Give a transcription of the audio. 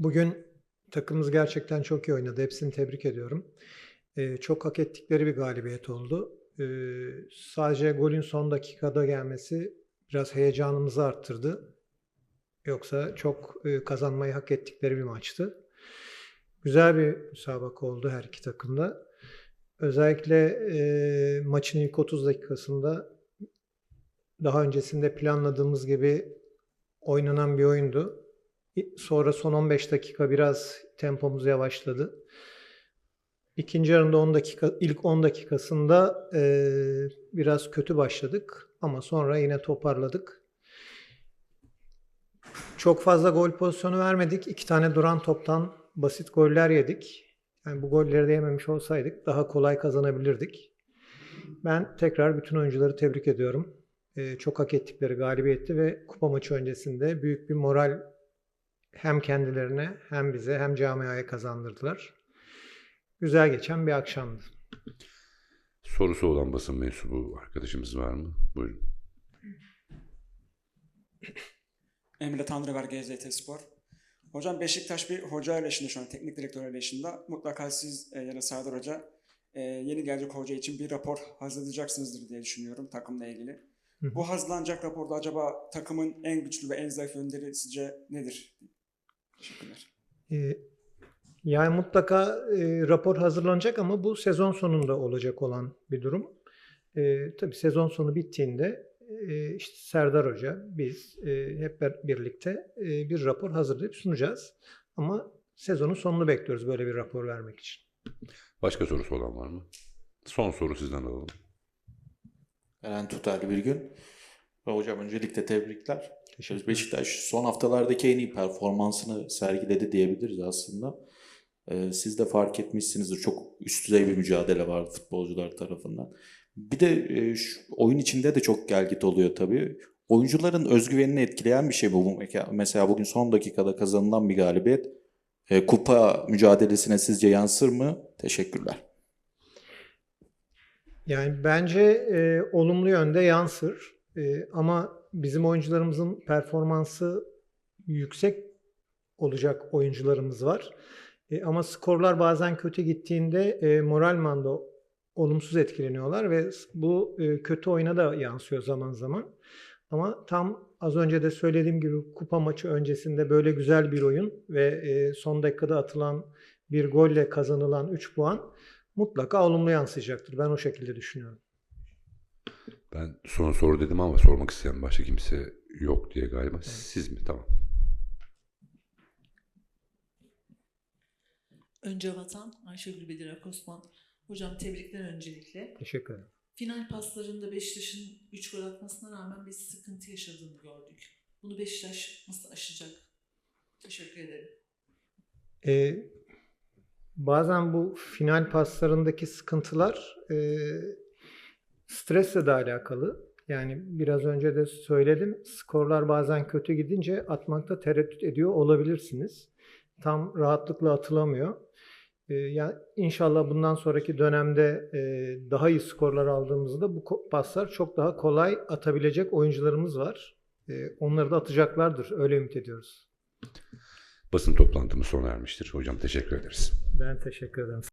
Bugün takımımız gerçekten çok iyi oynadı. Hepsini tebrik ediyorum. Ee, çok hak ettikleri bir galibiyet oldu. Ee, sadece golün son dakikada gelmesi biraz heyecanımızı arttırdı. Yoksa çok e, kazanmayı hak ettikleri bir maçtı. Güzel bir müsabaka oldu her iki takımda. Özellikle e, maçın ilk 30 dakikasında daha öncesinde planladığımız gibi oynanan bir oyundu. Sonra son 15 dakika biraz tempomuz yavaşladı. İkinci yarında 10 dakika, ilk 10 dakikasında e, biraz kötü başladık ama sonra yine toparladık. Çok fazla gol pozisyonu vermedik. İki tane duran toptan basit goller yedik. Yani bu golleri de yememiş olsaydık daha kolay kazanabilirdik. Ben tekrar bütün oyuncuları tebrik ediyorum. E, çok hak ettikleri galibiyetti ve kupa maçı öncesinde büyük bir moral hem kendilerine hem bize hem camiaya kazandırdılar. Güzel geçen bir akşamdı. Sorusu olan basın mensubu arkadaşımız var mı? Buyurun. Emre Tanrıver GZT Spor. Hocam Beşiktaş bir hoca arayışında şu an teknik direktör arayışında. Mutlaka siz e, ya da Serdar Hoca e, yeni gelecek hoca için bir rapor hazırlayacaksınızdır diye düşünüyorum takımla ilgili. Hı hı. Bu hazırlanacak raporda acaba takımın en güçlü ve en zayıf yönleri sizce nedir? Teşekkürler. Ee, Yani mutlaka e, rapor hazırlanacak ama bu sezon sonunda olacak olan bir durum. E, tabii sezon sonu bittiğinde e, işte Serdar Hoca, biz e, hep birlikte e, bir rapor hazırlayıp sunacağız. Ama sezonun sonunu bekliyoruz böyle bir rapor vermek için. Başka sorusu olan var mı? Son soru sizden alalım. Eren Tutarlı bir gün. Hocam öncelikle tebrikler. Teşekkür Beşiktaş son haftalardaki en iyi performansını sergiledi diyebiliriz aslında. Ee, siz de fark etmişsinizdir. Çok üst düzey bir mücadele vardı futbolcular tarafından. Bir de e, şu, oyun içinde de çok gelgit oluyor tabii. Oyuncuların özgüvenini etkileyen bir şey bu. Mesela bugün son dakikada kazanılan bir galibiyet. E, kupa mücadelesine sizce yansır mı? Teşekkürler. Yani bence e, olumlu yönde yansır. E, ama bizim oyuncularımızın performansı yüksek olacak oyuncularımız var. E, ama skorlar bazen kötü gittiğinde e, moralman da olumsuz etkileniyorlar ve bu e, kötü oyuna da yansıyor zaman zaman. Ama tam az önce de söylediğim gibi kupa maçı öncesinde böyle güzel bir oyun ve e, son dakikada atılan bir golle kazanılan 3 puan mutlaka olumlu yansıyacaktır. Ben o şekilde düşünüyorum. Ben son soru dedim ama sormak isteyen başka kimse yok diye galiba. Siz mi? Tamam. Önce Vatan, Ayşegül Bedir Akosman. Hocam tebrikler öncelikle. Teşekkür ederim. Final paslarında Beşiktaş'ın 3 gol atmasına rağmen bir sıkıntı yaşadığını gördük. Bunu Beşiktaş nasıl aşacak? Teşekkür ederim. Ee, bazen bu final paslarındaki sıkıntılar e, stresle de alakalı. Yani biraz önce de söyledim. Skorlar bazen kötü gidince atmakta tereddüt ediyor olabilirsiniz. Tam rahatlıkla atılamıyor. Ee, yani inşallah bundan sonraki dönemde e, daha iyi skorlar aldığımızda bu paslar çok daha kolay atabilecek oyuncularımız var. Ee, onları da atacaklardır. Öyle ümit ediyoruz. Basın toplantımız sona ermiştir. Hocam teşekkür ederiz. Ben teşekkür ederim.